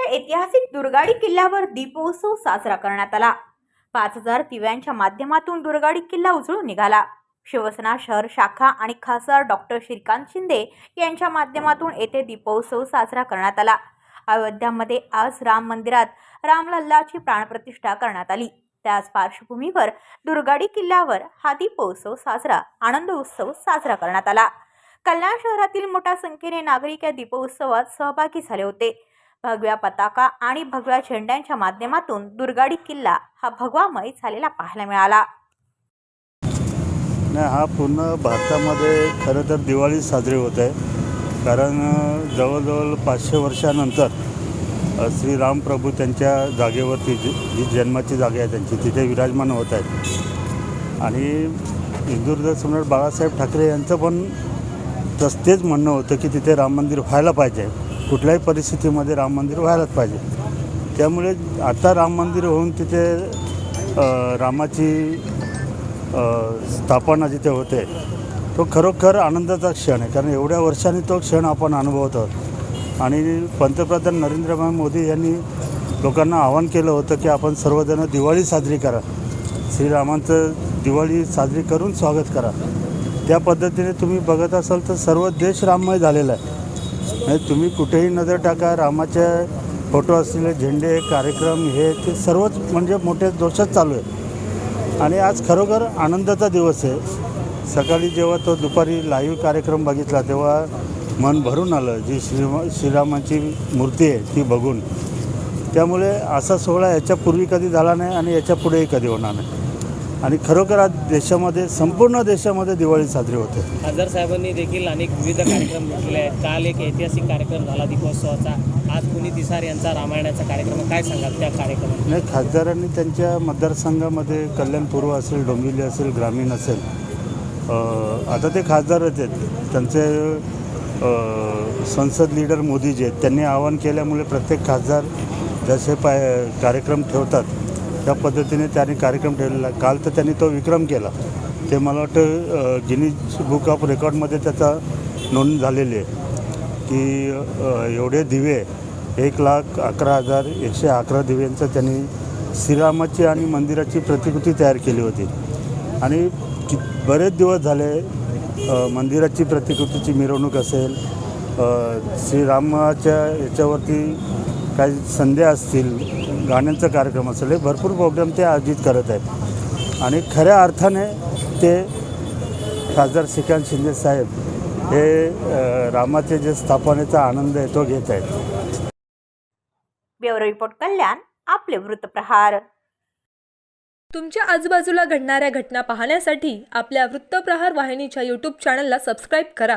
ऐतिहासिक दुर्गाडी किल्ल्यावर दीपोत्सव साजरा करण्यात आला. पाच हजार दिव्यांच्या माध्यमातून दुर्गाडी किल्ला उजळून निघाला. शिवसेना शहर शाखा आणि खासदार डॉक्टर श्रीकांत शिंदे यांच्या माध्यमातून येथे दीपोत्सव साजरा करण्यात आला. अयोध्यामध्ये आज राम मंदिरात रामलल्लाची प्राणप्रतिष्ठा करण्यात आली. त्याच पार्श्वभूमीवर दुर्गाडी किल्ल्यावर हा दीपोत्सव साजरा आनंद उत्सव साजरा करण्यात आला. कल्याण शहरातील मोठ्या संख्येने नागरिक या दीपोत्सवात सहभागी झाले होते. भगव्या पताका आणि भगव्या झेंड्यांच्या माध्यमातून दुर्गाडी किल्ला हा भगवामय झालेला पाहायला मिळाला. नाही हा पूर्ण भारतामध्ये खरं तर दिवाळी साजरी होत आहे. कारण जवळजवळ पाचशे वर्षानंतर श्री श्रीराम प्रभू त्यांच्या जागेवरती जी जी जन्माची जागा आहे त्यांची तिथे विराजमान होत आहेत. आणि हिंदुहृदय सम्राट बाळासाहेब ठाकरे यांचं पण तसतेच म्हणणं होतं की तिथे राम मंदिर व्हायला पाहिजे. कुठल्याही परिस्थितीमध्ये राम मंदिर व्हायलाच पाहिजे. त्यामुळे आता राम मंदिर होऊन तिथे रामाची स्थापना जिथे होते तो खरोखर आनंदाचा क्षण आहे. कारण एवढ्या वर्षांनी तो क्षण आपण अनुभवत आहोत. आणि पंतप्रधान नरेंद्रभाई मोदी यांनी लोकांना आवाहन केलं होतं की आपण सर्वजण दिवाळी साजरी करा. श्रीरामांचं दिवाळी साजरी करून स्वागत करा. त्या पद्धतीने तुम्ही बघत असाल तर सर्व देश राममय झालेला आहे. म्हणजे तुम्ही कुठेही नजर टाका रामाचे फोटो असलेले झेंडे कार्यक्रम हे ते सर्वच म्हणजे मोठे जोशात चालू आहे. आणि आज खरोखर आनंदाचा दिवस आहे. सकाळी जेव्हा तो दुपारी लाईव्ह कार्यक्रम बघितला तेव्हा मन भरून आलं जी श्रीमा श्रीरामाची मूर्ती आहे ती बघून. त्यामुळे असा सोहळा याच्यापूर्वी कधी झाला नाही आणि याच्या पुढेही कधी होणार नाही. आणि खरोखर आज देशामध्ये संपूर्ण देशामध्ये दिवाळी साजरी होते. खासदार साहेबांनी देखील अनेक विविध कार्यक्रम घेतलेले आहेत. काल एक ऐतिहासिक कार्यक्रम झाला दीपोत्सवाचा. आज पुनीत तिसार यांचा रामायणाचा कार्यक्रम. काय सांगाल त्या कार्यक्रमात? नाही खासदारांनी त्यांच्या मतदारसंघामध्ये कल्याण पूर्व असेल डोंबिवली असेल ग्रामीण असेल आता ते खासदारच आहेत. त्यांचे संसद लीडर मोदी जे आहेत. त्यांनी आवाहन केल्यामुळे प्रत्येक खासदार जसे पाय कार्यक्रम ठेवतात त्या पद्धतीने त्यांनी कार्यक्रम ठेवलेला आहे. काल तर त्यांनी तो विक्रम केला ते मला वाटतं गिनीज बुक ऑफ रेकॉर्डमध्ये त्याचा नोंद झालेली आहे की एवढे दिवे एक लाख अकरा हजार एकशे अकरा दिव्यांचं त्यांनी श्रीरामाची आणि मंदिराची प्रतिकृती तयार केली होती आणि कि बरेच दिवस झाले मंदिराची प्रतिकृतीची मिरवणूक असेल श्रीरामाच्या याच्यावरती काही संध्या असतील गाण्यांचा कार्यक्रम असेल हे भरपूर प्रोग्राम ते आयोजित करत आहेत. आणि खऱ्या अर्थाने ते खासदार श्रीकांत शिंदे साहेब हे रामाचे जे स्थापनेचा आनंद आहे तो घेत आहेत. ब्युरो रिपोर्ट कल्याण आपले वृत्तप्रहार तुमच्या आजूबाजूला घडणाऱ्या घटना पाहण्यासाठी आपल्या वृत्तप्रहार वाहिनीच्या यूट्यूब चॅनलला सबस्क्राईब करा.